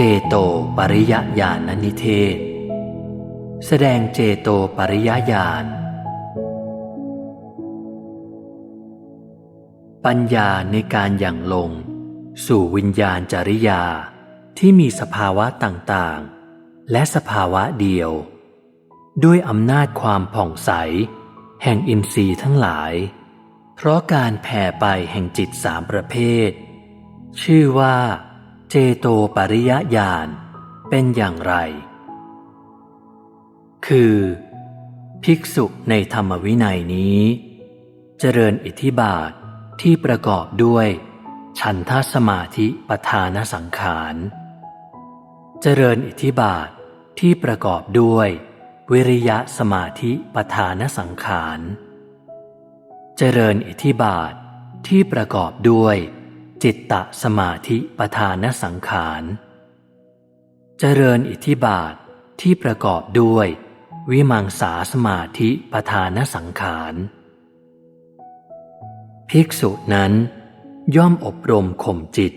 เจโตปริยญาณนิเทศ แสดงเจโตปริยญาณ ปัญญาในการอย่างลง สู่วิญญาณจริยาที่มีสภาวะต่างๆ และสภาวะเดียว ด้วยอำนาจความผ่องใส แห่งอินทรีย์ทั้งหลาย เพราะการแผ่ไปแห่งจิตสามประเภท ชื่อว่า เจโตปริยญาณเป็นอย่างไร คือ ภิกษุในธรรมวินัยนี้ เจริญอิทธิบาทที่ประกอบด้วย ฉันทสมาธิปทานสังขาร เจริญอิทธิบาทที่ประกอบด้วย วิริยะสมาธิปทานสังขาร เจริญอิทธิบาทที่ประกอบด้วย จิตตสมาธิปทานสังขารเจริญอิทธิบาทที่ประกอบด้วย วิมังสาสมาธิปทานสังขารภิกษุนั้น ย่อมอบรมข่มจิต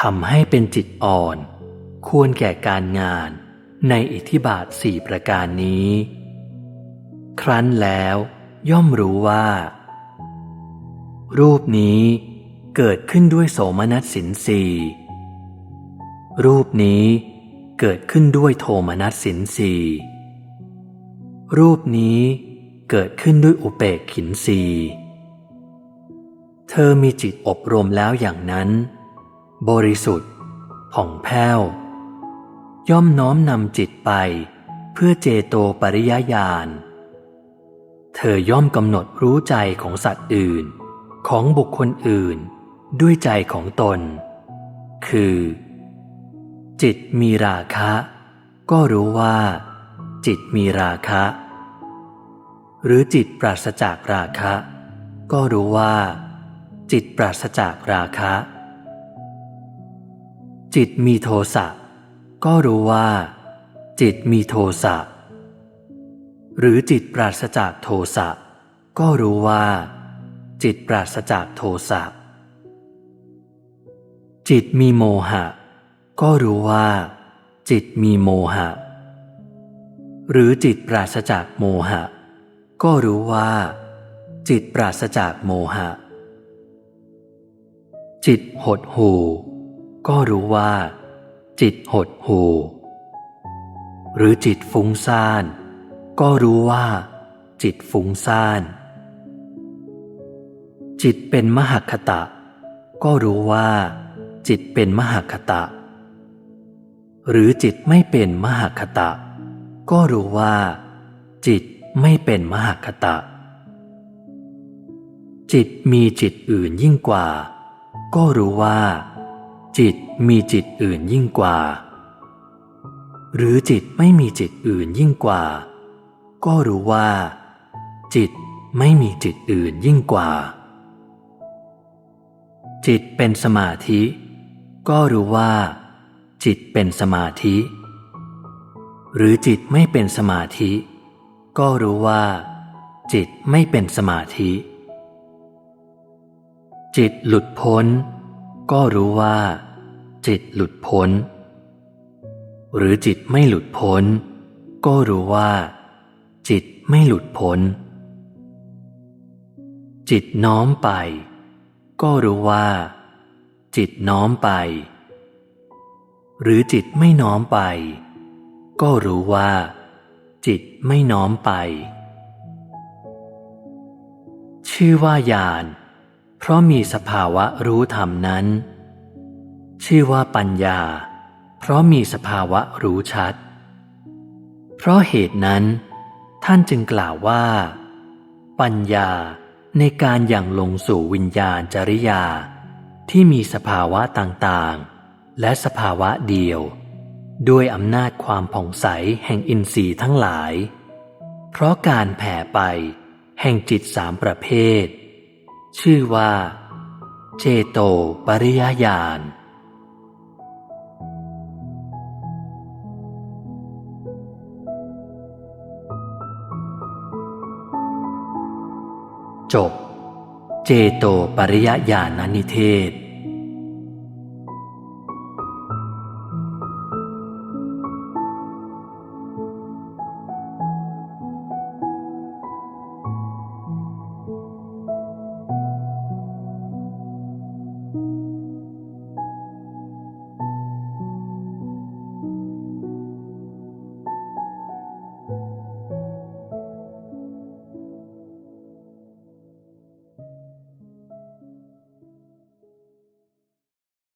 ทำให้เป็นจิตอ่อน ควรแก่การงานในอิทธิบาทสี่ประการนี้ ครั้นแล้วย่อมรู้ว่า รูปนี้ เกิดขึ้นด้วยโสมนัสสินสีรูปนี้เกิดขึ้นด้วยโทมนัสสินสีรูปนี้เกิดขึ้นด้วยอุเบกขินสีเธอมีจิตอบรมแล้วอย่างนั้น บริสุทธิ์ ผ่องแผ้ว ย่อมน้อมนำจิตไป เพื่อเจโตปริยญาณ เธอย่อมกำหนดรู้ใจของสัตว์อื่น ของบุคคลอื่น ด้วยใจของตน คือ จิตมีราคะ ก็รู้ว่า จิตมีราคะ หรือจิตปราศจากราคะ ก็รู้ว่า จิตปราศจากราคะ จิตมีโทสะก็รู้ว่า จิตมีโทสะหรือจิตปราศจากโทสะก็รู้ว่า จิตปราศจากโทสะ จิตมีโมหะ ก็รู้ว่า จิตมีโมหะ หรือจิตปราศจากโมหะ ก็รู้ว่า จิตปราศจากโมหะ จิตหดหูก็รู้ว่า จิตหดหูหรือจิตฟุ้งซ่าน ก็รู้ว่า จิตฟุ้งซ่าน จิตเป็นมหคตะ ก็รู้ว่า จิตเป็นมหคตะ หรือจิตไม่เป็นมหคตะ ก็รู้ว่า จิตไม่เป็นมหคตะ จิตมีจิตอื่นยิ่งกว่า ก็รู้ว่า จิตมีจิตอื่นยิ่งกว่า หรือจิตไม่มีจิตอื่นยิ่งกว่า ก็รู้ว่า จิตไม่มีจิตอื่นยิ่งกว่าจิตเป็นสมาธิ ก็รู้ว่า จิตเป็นสมาธิ หรือจิตไม่เป็นสมาธิ ก็รู้ว่า จิตไม่เป็นสมาธิ จิตหลุดพ้น ก็รู้ว่า จิตหลุดพ้น หรือจิตไม่หลุดพ้น ก็รู้ว่า จิตไม่หลุดพ้น จิตน้อมไป ก็รู้ว่า จิตน้อมไป หรือจิตไม่น้อมไป ก็รู้ว่า จิตไม่น้อมไป ชื่อว่าญาณเพราะมีสภาวะรู้ธรรมนั้น ชื่อว่าปัญญา เพราะมีสภาวะรู้ชัด เพราะเหตุนั้น ท่านจึงกล่าวว่า ปัญญาในการอย่างลงสู่วิญญาณจริยา ที่มีสภาวะต่างๆ และสภาวะเดียว ด้วยอำนาจความผ่องใสแห่งอินทรีย์ทั้งหลาย เพราะการแผ่ไปแห่งจิตสามประเภท ชื่อว่า เจโตปริยญาณจบ เจโตปริยญาณนิเทศ